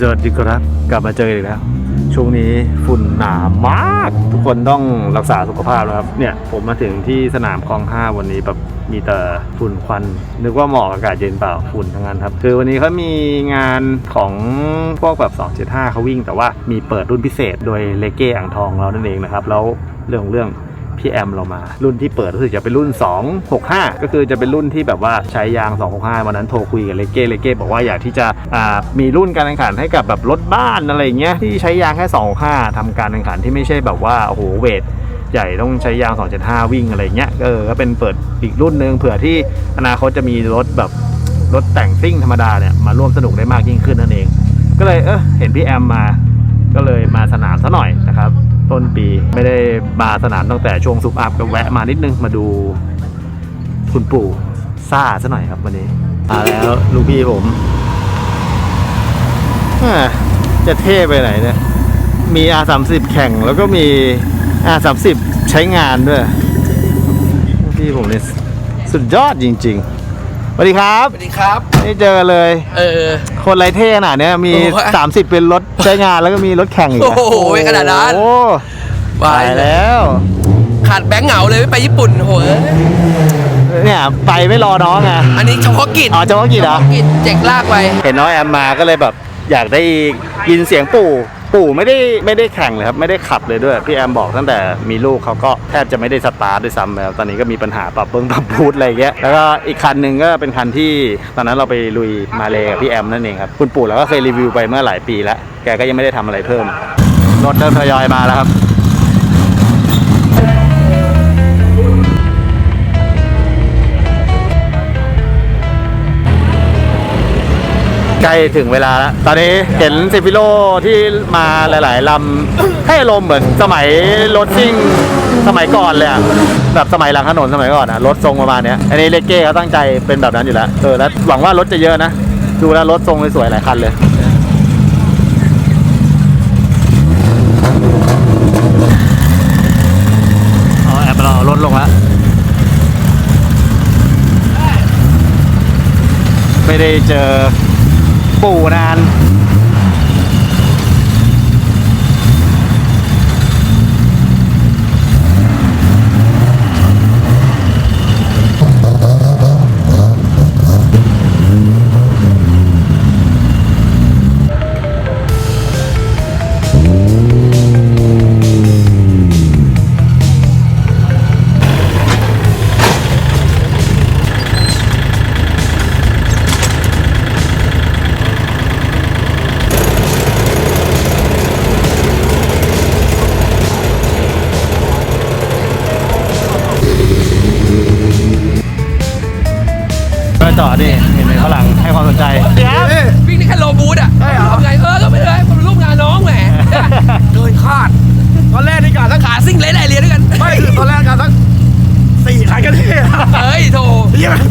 สวัสดีครับกลับมาเจออีกแล้ว ช่วงนี้ฝุ่นหนามาก ทุกคนต้องรักษาสุขภาพนะครับ เนี่ยผมมาถึงที่สนามคลองห้าวันนี้แบบมีแต่ฝุ่นควัน นึกว่าหมอกอากาศเย็นเปล่าฝุ่นทั้งนั้นครับ คือวันนี้เขามีงานของพวกแบบ 275เขาวิ่ง แต่ว่ามีเปิดรุ่นพิเศษโดยเลเก้อ่างทองเรานั่นเองนะครับแล้วเรื่องเรื่อง พี่แอมเรามา รุ่นที่เปิดรู้สึกจะเป็นรุ่น 265 ก็คือจะเป็นรุ่นที่แบบว่าใช้ยาง 265วันนั้นโทรคุยกับเลเก้เลเก้บอกว่าอยากที่จะมีรุ่นการแข่งขันให้กับแบบรถบ้านอะไรอย่างเงี้ยที่ใช้ยางแค่ 265ทำการแข่งขันที่ไม่ใช่แบบว่าโอ้โหเวทใหญ่ต้องใช้ยาง 275 วิ่งอะไรเงี้ยเออก็เป็นเปิดอีกรุ่นหนึ่งเผื่อที่อนาคตจะมีรถแบบรถแต่งซิ่งธรรมดาเนี่ยมาร่วมสนุกได้มากยิ่งขึ้นนั่นเอง ก็เลยเออเห็นพี่แอมมาก็เลยมาสนามซะหน่อยนะครับ ต้นปี ไม่ได้มาสนามตั้งแต่ช่วงซุปอัพก็แวะมานิดนึงมาดูคุณปู่ซ่าซะหน่อยครับวันนี้มาแล้วลูกพี่ผมจะเท่ไปไหนเนี่ย มี R30 แข่งแล้วก็มี R30 ใช้งานด้วย พี่ผมเนี่ยสุดยอดจริง ๆ วัสดีครับ สวัสดีครับไม่เจอกันเลย เออ คนไรเท่ขนาดเนี้ยมี โอ้โห30 เป็นรถใช้งานแล้วก็มีรถแข่งอีกะโอ้โหขนาดนั้นโอ้วาตายยแล้ว ขาดแบงค์เหงาเลยไม่ไปญี่ปุ่นโหเอ้ยเนี่ยไปไม่รอน้องไง อันนี้เฉพาะกิจอ๋อเฉพาะกิจเหรอฉพาะกิจเจ็กลากไป เห็นน้องแอมมาก็เลยแบบ อยากได้ยินเสียงปู่ ปู่ไม่ได้ไม่ได้แข่งเลยครับไม่ได้ขับเลยด้วยพี่แอมบอกตั้งแต่มีลูกเขาก็แทบจะไม่ได้สตาร์ทด้วยซ้ำแล้วตอนนี้ก็มีปัญหาปรับเบิ้งปรับบูทอะไรอย่างเงี้ยแล้วก็อีกคันหนึ่งก็เป็นคันที่ตอนนั้นเราไปลุยมาเลยกับพี่แอมนั่นเองครับคุณปู่เราก็เคยรีวิวไปเมื่อหลายปีแล้วแกก็ยังไม่ได้ทำอะไรเพิ่มรถเริ่มทยอยมาแล้วครับ ใกล้ถึงเวลาแล้วตอนนี้เห็นซิฟิโลที่มาหลาย ๆลำให้อารมณ์เหมือนสมัยรถซิ่งสมัยก่อนเลยอะแบบสมัยหลังถนนสมัยก่อนอะรถทรงประมาณเนี้ยอันนี้เลเก้เขาตั้งใจเป็นแบบนั้นอยู่แล้วเออแล้วหวังว่ารถจะเยอะนะ ดูแล้วรถทรงสวยๆหลายคันเลยอ๋อแอบเราลดลงแล้วไม่ได้เจอ ปู่นาน จอดนี่เห็นไหมฝรั่งให้ความสนใจเดี๋ยววิ่งนี่แค่โลบูธอะทำไงเออก็ไม่เลยผมเป็นลูกงานน้องแหมเกินคาดตอนแรกนี่กะสักขาซิ่งเละได้เรียนด้วยกันไม่คือตอนแรกกะสักสี่คันกันที่เฮ้ยโถ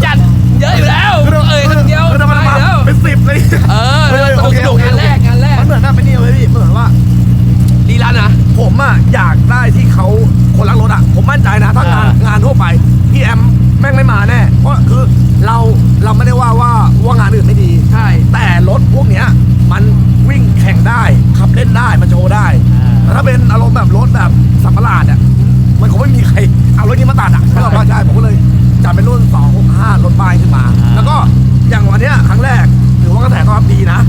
จัดเยอะอยู่แล้วเอ้ยคนเดียวเออไปมันมาแล้วเป็นสิบเลยเออเออสนุกสนุกงานแรกงานแรกมันเหมือนน่าเป็นนี่เลยพี่มันเหมือนว่าดีแล้วนะผมอะอยากได้ที่เขาคนรักรถอะผมมั่นใจนะถ้างานอ่างงานทั่วไปพี่แอมแม่งไม่มาแน่เพราะคือเรา เราไม่ได้ว่าว่าว่างานอื่นไม่ดี ใช่ แต่รถพวกเนี้ยมันวิ่งแข่งได้ ขับเล่นได้ มันโชว์ได้แต่ถ้าเป็นอารมณ์แบบรถแบบสัมปราดอะมันคงไม่มีใครเอารถนี้มาตัดอะก็ไม่ใช่ผมก็เลยจัดเป็นรุ่น 265 รถป้ายขึ้นมาอ่าแล้วก็อย่างวันเนี้ยครั้งแรกถือว่ากระแสตอบรับดีนะ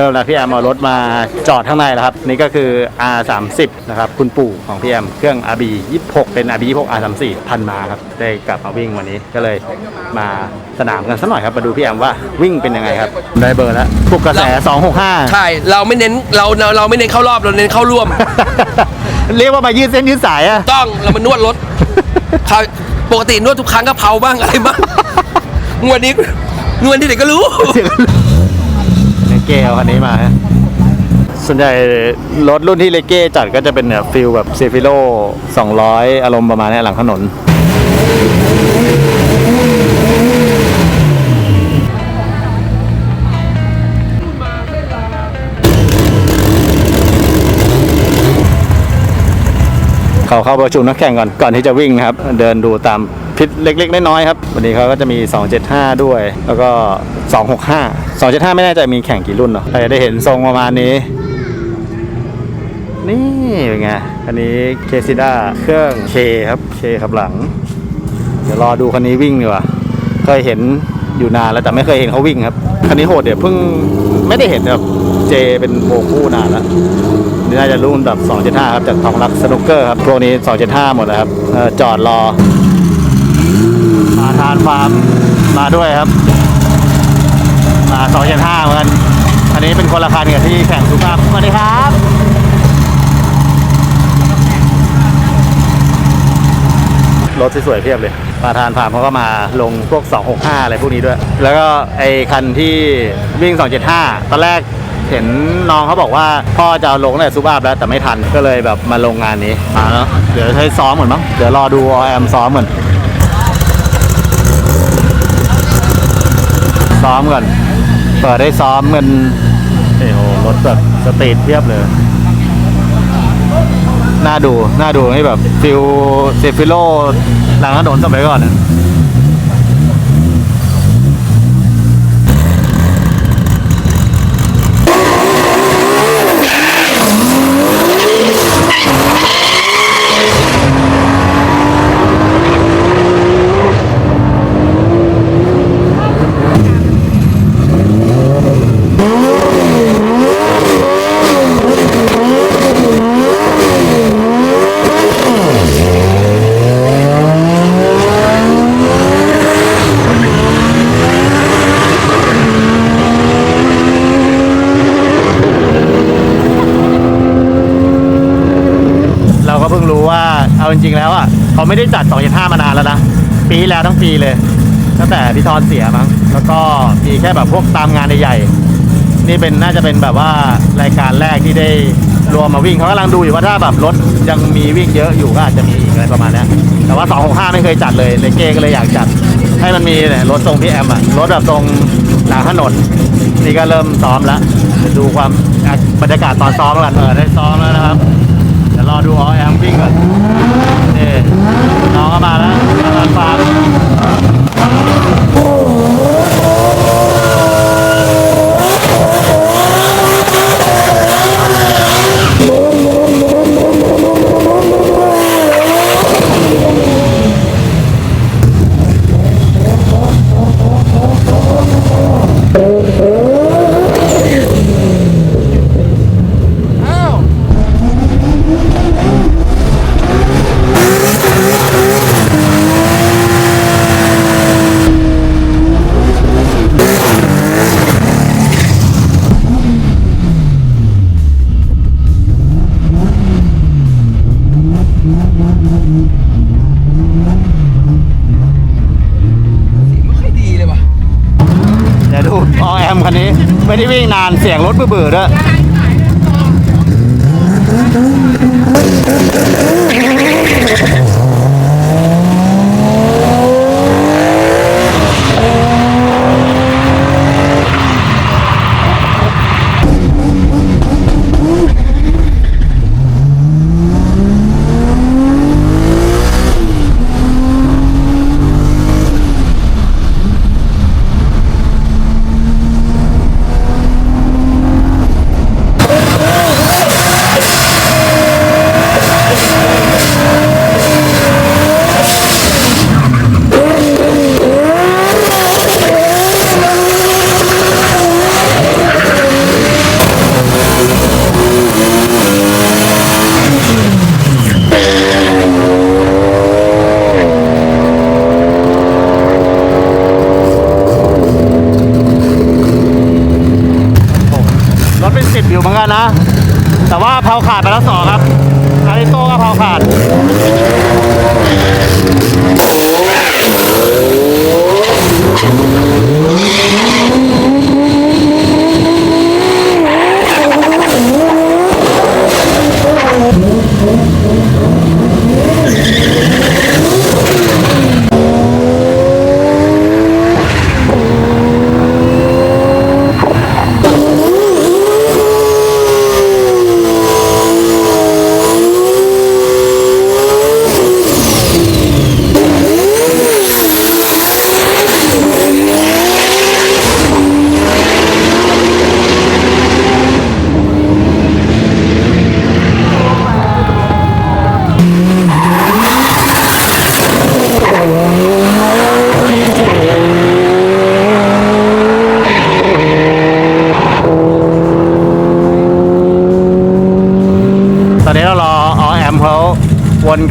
ริ่มแล้วพี่แอมเอารถมาจอดข้างในแล้วครับ นี่ก็คือ R30 นะครับ คุณปู่ของพี่แอมเครื่อง RB 26 เป็น RB 26 R34 พันมาครับได้กลับมาวิ่งวันนี้ก็เลยมาสนามกันสักหน่อยครับมาดูพี่แอมว่าวิ่งเป็นยังไงครับได้เบอร์แล้วปลุกกระแส 265 ใช่ เราไม่เน้นเราเราเราไม่เน้นเข้ารอบเราเน้นเข้าร่วม เรียกว่ามายืดเส้นยืดสายอะต้องเรามานวดรถเขาปกตินวดทุกครั้งก็เผาบ้างอะไรบ้างงวดนี้นวดที่ไหนก็รู้ใน เกลคันนี้มาฮะส่วนใหญ่รถรุ่นที่เลเก้จัดก็จะเป็นแบบฟิลแบบเซฟิโล200 อารมณ์ประมาณเนี้ยหลังถนน เขาเข้าประชุมนักแข่งก่อนก่อนที่จะวิ่งนะครับ เดินดูตาม พิษเล็กๆน้อยๆครับ วันนี้เขาก็จะมี 275 ด้วย แล้วก็ 265 275 ไม่แน่ใจมีแข่งกี่รุ่นเนาะใครจะได้เห็นทรงประมาณนี้ นี่เป็นไงคันนี้เคซิด้าเครื่องเคครับเคขับหลัง เดี๋ยวรอดูคันนี้วิ่งดีกว่าเคยเห็นอยู่นานแล้วแต่ไม่เคยเห็นเขาวิ่งครับคันนี้โหดเดี๋ยวเพิ่งไม่ได้เห็นแบบเจเป็นโบคู่นานแล้วนี่น่าจะรุ่นแบบ 275 ครับจากทองรักสนุกเกอร์ครับพวกนี้ 275 หมดแล้วครับออจอดรอ ทานฟาร์มมาด้วยครับ มา275เหมือนกัน อันนี้เป็นคนละคันกับที่แข่งซูเปอร์สวัสดีครับรถสวยๆเพียบเลยมาทานฟาร์มเขาก็มาลงพวก 265 อะไรพวกนี้ด้วย แล้วก็ไอคันที่วิ่ง 275 ตอนแรกเห็นน้องเขาบอกว่าพ่อจะเอาลงในซูเปอร์แล้วแต่ไม่ทันก็เลยแบบมาลงงานนี้มาแล้วเดี๋ยวใช้ซ้อมเหมือนมั้งเดี๋ยวรอดูอแอมซ้อมเหมือน ซ้อมก่อน เปิดได้ซ้อมกันโอ้โหรถแบบสตรีทเทียบเลย น่าดู น่าดูให้แบบฟิลเซฟิโลหลังถนนสมัยก่อนนะเราก็เพิ่งรู้ว่าเอาจริงๆแล้วอะ เขาไม่ได้จัด275มานานแล้วนะ ปีแล้วทั้งปีเลย ตั้งแต่พี่ทอนเสียมั้ง แล้วก็มีแค่แบบพวกตามงานใหญ่ๆ นี่เป็นน่าจะเป็นแบบว่ารายการแรกที่ได้รวมมาวิ่งเขากำลังดูอยู่ว่าถ้าแบบรถยังมีวิ่งเยอะอยู่ก็อาจจะมีอีกอะไรประมาณนี้แต่ว่า 265 ไม่เคยจัดเลยเลเก้ก็เลยอยากจัด ให้มันมีเนี่ยรถทรงพี่แอมอะรถแบบทรงหลังถนนนี่ก็เริ่มซ้อมแล้วดูความบรรยากาศตอนซ้อมล้วกันเออได้ซ้อมแล้วนะครับ เดี๋ยวรอดูออแอมวิ่งก่อน นี่น้อ เสียงรถเบื่อๆด้วย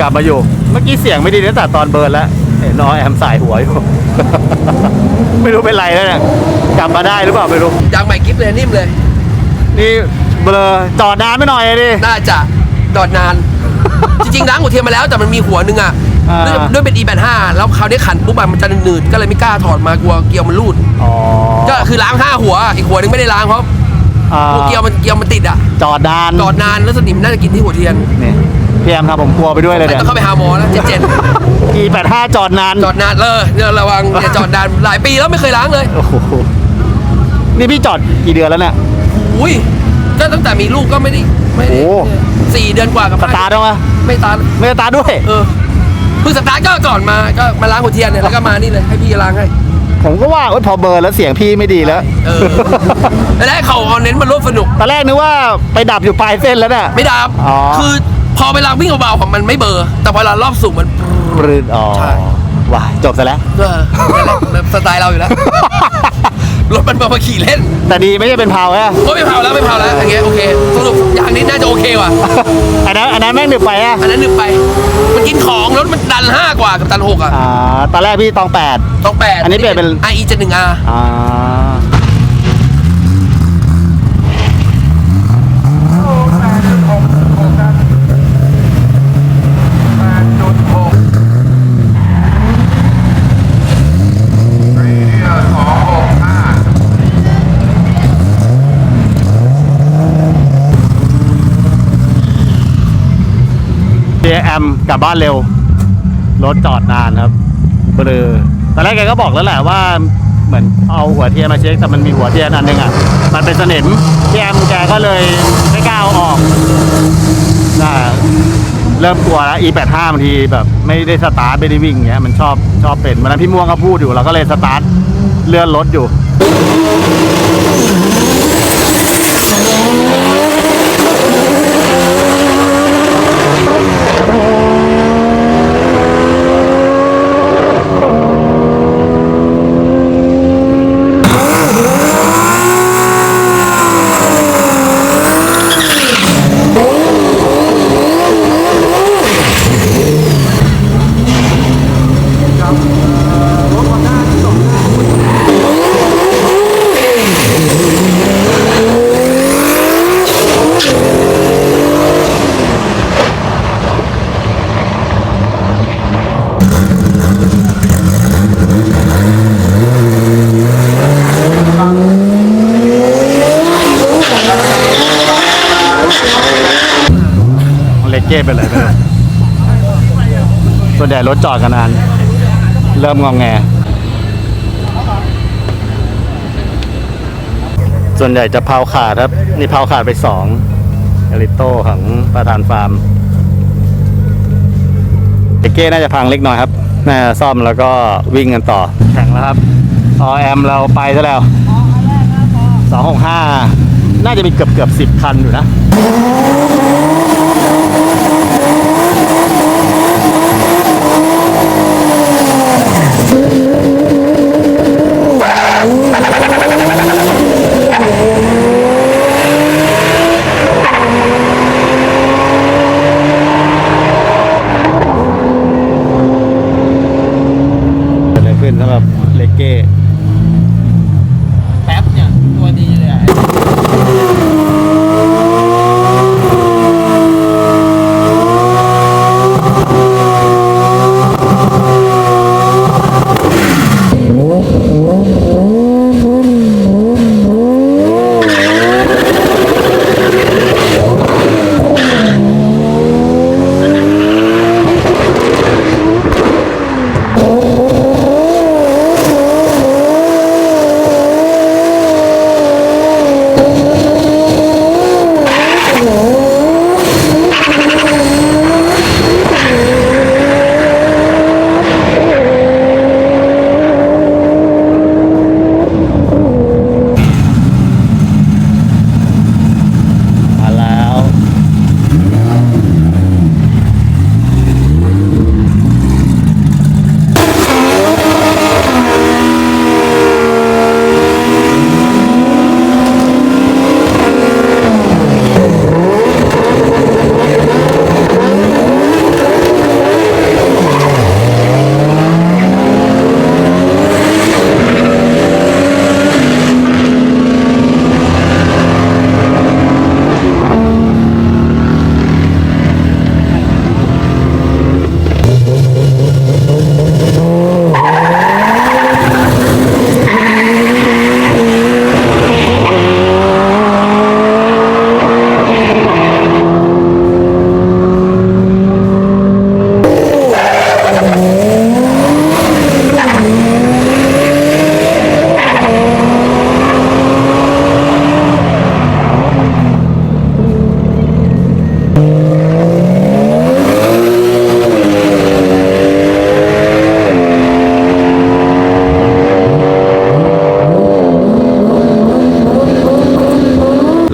บมาอยู่ เมื่อกี้เสียงไม่ดีตั้งแต่ตอนเบิร์นแล้วเห็นน้อยแอมสายหัวอยู่ ไม่รู้เป็นไรแล้วเนี่ยกลับมาได้หรือเปล่าไม่รู้ยางใหม่กิฟเลยนิ่มเลย นี่เบลอจอดนานไม่หน่อยดิน่าจะดอดนาน จริงๆล้างหัวเทียมมาแล้วแต่มันมีหัวนึงอะอ่าด้วยด้วยเป็น e 8 5 แล้วคราวนี้ขันปุ๊บอะมันจะหนืดๆก็เลยไม่กล้าถอดมากลัวเกียวมันรูด อ๋อก็คือล้างห้าหัว อีกหัวนึงไม่ได้ล้างเพราะอ่ากลัวเกียวมันเกียวมันติดอะจอดนาน จอดนานแล้วสนิมน่าจะกินที่หัวเทียนนี่ พี่แอมทำผมกลัวไปด้วยเลยไม่เนี่ยต้องเข้าไปหาหมอแล้วเจ็ดเจ็ด e 8 5จอดนานจอดนานเลยเนี่ยระวังเนี่ยจอดนานหลายปีแล้วไม่เคยล้างเลย โอ้โหนี่พี่จอดกี่เดือนแล้วเนี่ย อุ้ยก็ตั้งแต่มีลูกก็ไม่ได้ไม่ได้โอ้ สี่เดือนกว่ากับสตาร์ทได้ไหมไม่ตาร์ทไม่สตาร์ทด้วย เออเพิ่งสตาร์ทก็ก่อนมาก็มาล้างหัวเทียนเนี่ยแล้วก็มานี่เลยให้พี่ล้างให้ ผมก็ว่าเอ้ยพอเบิร์นแล้วเสียงพี่ไม่ดีแล้ว เออ แล้วให้เขาเอาเน้นมาร่วมสนุก ตอนแรกนึกว่าไปดับอยู่ปลายเส้นแล้วเนี่ย ไม่ดับ อ๋อ คือ พอเวลาวิ่งเบาๆของมันไม่เบลอร์ แต่พอเวลารอบสูงมัน ปรืดอ๋อใช่ ว้าจบซะแล้ว เออนั่นแหละแบบสไตล์เราอยู่แล้วรถมันมามาขี่เล่นแต่ดีไม่ใช่เป็นเพาแค่โอ้ยไม่เผาแล้วไม่เผาแล้วอย่างเงี้ยโอเคสรุปอย่างนี้น่าจะโอเคว่ะ อันนั้นอันนั้นแม่งหนึบไปอะอันนั้นหนึบไป มันกินของรถมันดันห้ากว่ากับดันหกอะอ่าตอนแรกพี่ตองแปด ต้องแปดอันนี้เปลี่ยนเป็นไอเจ็ดหนึ่งอา อ่าเจแอมกลับบ้านเร็ว รถจอดนานครับเบลอตอนแรกแกก็บอกแล้วแหละว่าเหมือนเอาหัวเทียนมาเช็คแต่มันมีหัวเทียนอันหนึงอะ มันเป็นสนิมพี่แอมแกก็เลยไม่กล้าเอาออกน่าเริ่มกลัวแล้ว E85 บางทีแบบไม่ได้สตาร์ทไม่ได้วิ่งเงี้ยมันชอบชอบเป็นวันนั้นพี่ม่วงก็พูดอยู่เราก็เลยสตาร์ทเลื่อนรถอยู่ เลกเก้ไปเลยไม่รู้ส่วนให ญ่รถจอดกันนาน เริ่มงองแง ส่วนใหญ่จะเผาขาดครับ นี่เผาขาดไปสองอลิโต้ของประธานฟาร์มเลกเก้น่าจะพังเล็กน้อยครับน่าซ่อมแล้วก็วิ่งกันต่อ แข็งแล้วครับออแอมเราไปซะแล้วสองหกห้าน่าจะมีเกือบเกือบสิบคันอยู่นะ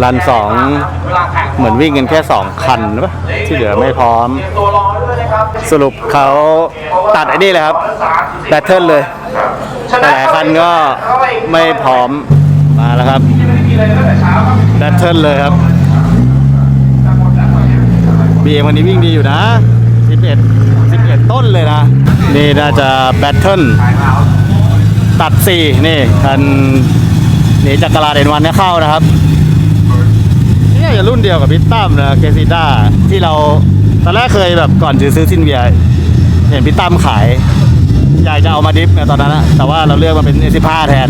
รันสองเหมือนวิ่งกันแค่สองคันหรือเปล่าที่เหลือไม่พร้อม สรุปเขาตัดไอ้นี่เลยครับแบตเทิลเลย แต่หลายคันก็ไม่พร้อมมาแล้วครับแบตเทิลเลยครับบีเอ็มวันนี้วิ่งดีอยู่นะ11 11 ต้นเลยนะ นี่น่าจะแบตเทิลตัด 4 นี่คันหนีจากกราเดนวันเนี่ยเข้านะครับ จะรุ่นเดียวกับพิตตั้มนะเกซิต้าที่เราตอนแรกเคยแบบก่อนจะซื้อซินเวียเห็นพิตตั้มขายอยากจะเอามาดิฟไงตอนนั้นนะแต่ว่าเราเลือกมาเป็น S15 แทน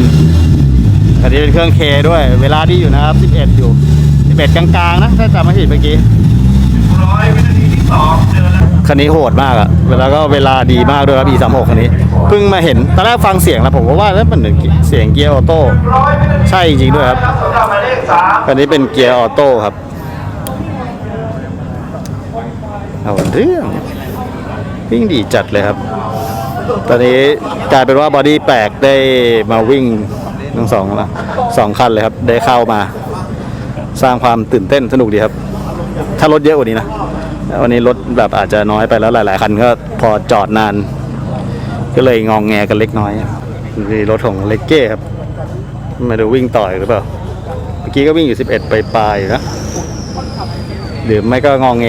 อันนี้เป็นเครื่องเคด้วย เวลาดีอยู่นะครับ 11 อยู่ 11 กลางๆ นะถ้าจำไม่ผิดเมื่อกี้คันนี้โหดมากอะแล้วก็เวลาดีมากด้วยครับ E36 คันนี้ เพิ่งมาเห็น ตอนแรกฟังเสียงแล้วผมก็ว่าแล้วมันเหมือนเสียงเกียร์ออโต้ ใช่จริงๆด้วยครับ คันนี้เป็นเกียร์ออโต้ครับ เอาเรื่องวิ่งดีจัดเลยครับ ตอนนี้กลายเป็นว่าบอดี้แปลกได้มาวิ่งทั้งสองละสองคันเลยครับ ได้เข้ามา สร้างความตื่นเต้นสนุกดีครับ ถ้ารถเยอะกว่านี้นะวันนี้รถแบบอาจจะน้อยไปแล้วหลาย ๆ คันก็พอจอดนาน ก็เลยงองแงกันเล็กน้อยนี่รถของเลกเก้ครับไม่รู้วิ่งต่อยหรือเปล่า กี้ก็วิ่งอยู่ 11 ไปปลายๆอยู่นะหรือไม่ก็งองแง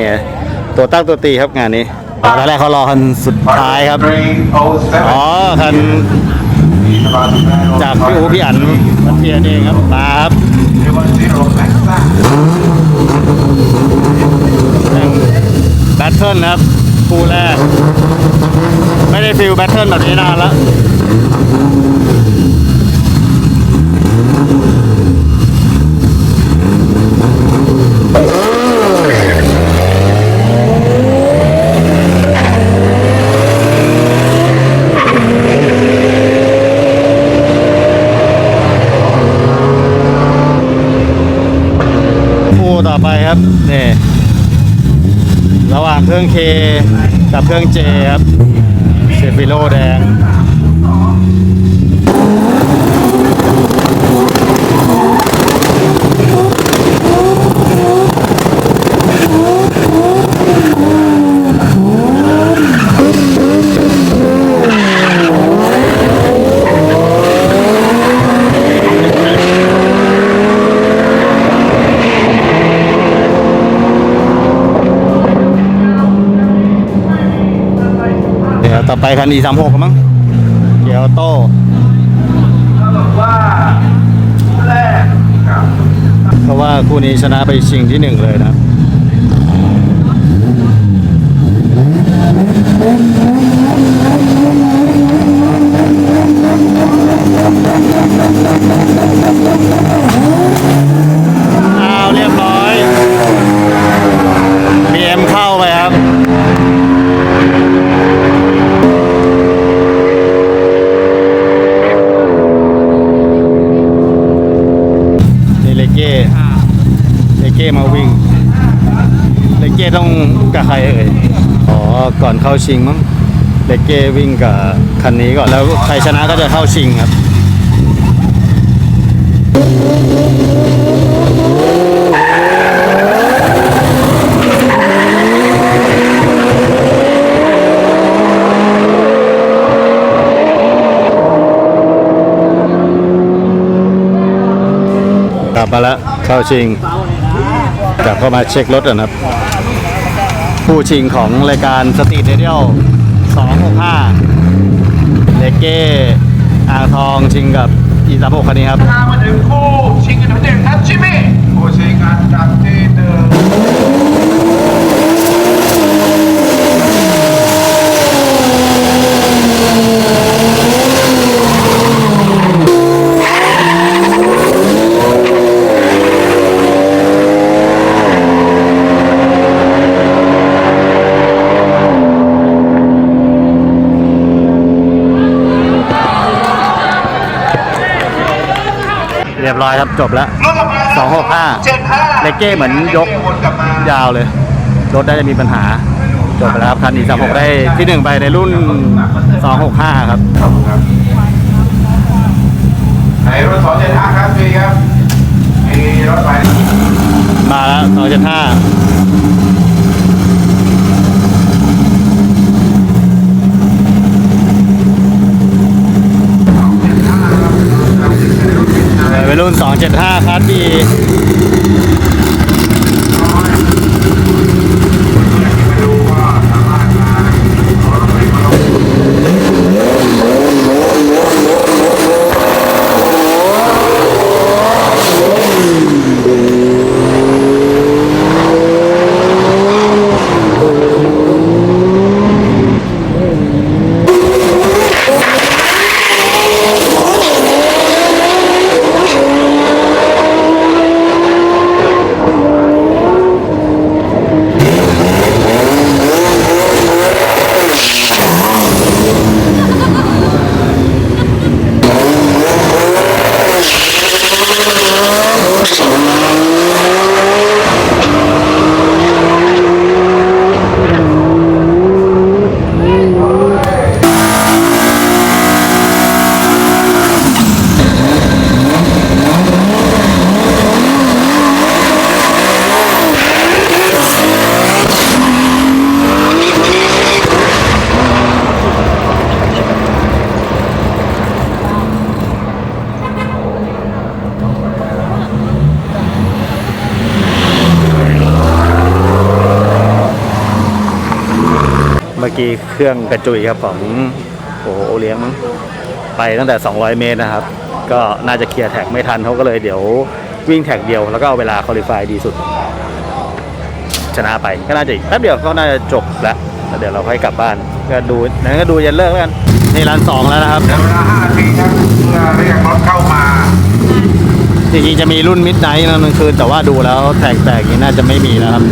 ตัวตั้งตัวตีครับงานนี้ตอนแรกเขารอคันสุดท้ายครับ อ๋อคันจากพี่อูพี่อันมันเพียนเองครับมาครับแบทเทิลนะครับคู่แรก ไม่ได้ฟิลแบทเทิลแบบนี้นานแล้ว คู่ต่อไปครับนี่ระหว่างเครื่อง K กับเครื่อง J ครับเซฟิโลแดง อไปคัน E36 กันมั้งเกียร์ออโตเพราะว่าคู่นี้ชนะไปชิงที่หนึ่งเลยนะอ้าวเรียบร้อย BM เข้าไปครับ นี่เลเก้เลเก้มาวิ่ง เลเก้ต้องกับใครเอ่ย อ๋อ ก่อนเข้าชิงมั้งเลเก้วิ่งกับคันนี้ก่อนแล้วใครชนะก็จะเข้าชิงครับกลับมาแล้วเข้าชิงกลับเข้ามาเช็ครถก่อนครับ ผู้ชิงของรายการสตรีทเรดียล265 เลเก้อ่างทองชิงกับอีสามหกคันนี้ครับมาถึงคู่ชิงกันหนึ่งครับชิมี่คู่ชิงอันดับที่หนึ่ง เรียบร้อยครับจบแล้วรถออกมาสองหกห้าเจ็ดห้าเลเก้เหมือนยกวนกลับมายาวเลย รถได้จะมีปัญหา จบไปแล้วครับคันอีสามหกได้ที่หนึ่งไปในรุ่น265ครับในรถสองเจ็ดห้าครับพี่ครับมีรถไฟมาแล้วสองจุดห้า วัยรุ่น275 ครับดี เครื่องกระจุยครับของโอ้โหโอเลี้ยงมั้งไปตั้งแต่ 200 เมตรนะครับ ก็น่าจะเคลียร์แท็กไม่ทันเขาก็เลยเดี๋ยววิ่งแท็กเดียวแล้วก็เอาเวลาคอลิฟายดีสุด ชนะไปก็น่าจะอีกแป๊บเดียวก็น่าจะจบแล้วแล้วเดี๋ยวเราค่อยกลับบ้านก็ดูนั้นก็ดูยันเลิกแล้วกันนี่ร้านสองแล้วนะครับเดี๋ยวเวลา5นาทีครับเพื่อเรียกรถเข้ามาจริงๆจะมีรุ่นมิดไนท์นะกลางคืนแต่ว่าดูแล้วแท็กแตกนี้น่าจะไม่มีแล้วครับ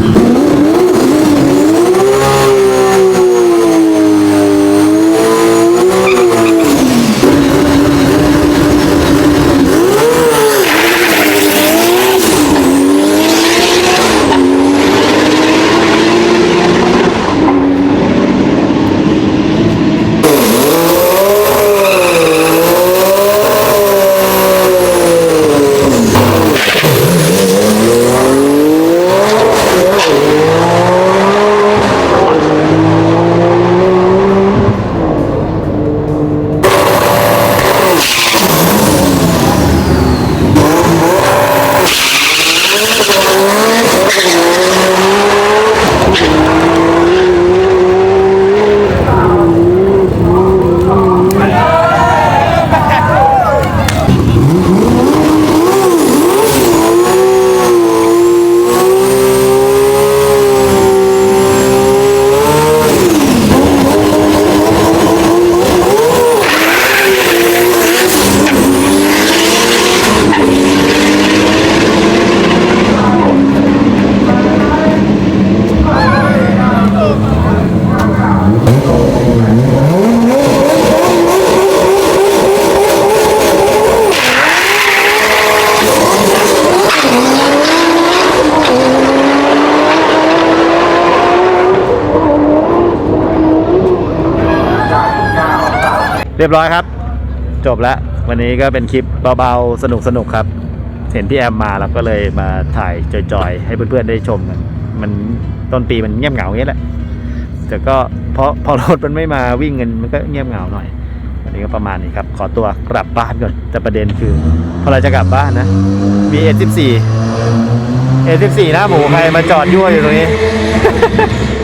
เรียบร้อยครับ จบแล้ววันนี้ก็เป็นคลิปเบาๆ สนุกๆครับ เห็นพี่แอมมาเราก็เลยมาถ่ายจอยๆ ให้เพื่อนๆได้ชมกันมันต้นปีมันเงียบเหงาอย่างนี้แหละแต่ก็เพราะพอรถมันไม่มาวิ่งกันมันก็เงียบเหงาหน่อย วันนี้ก็ประมาณนี้ครับ ขอตัวกลับบ้านก่อนแต่ประเด็นคือพอเราจะกลับบ้านนะ มี S14 S14 หน้าหมูใครมาจอดยั่วอยู่ตรงนี้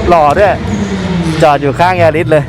หล่อด้วย จอดอยู่ข้างยาริสเลย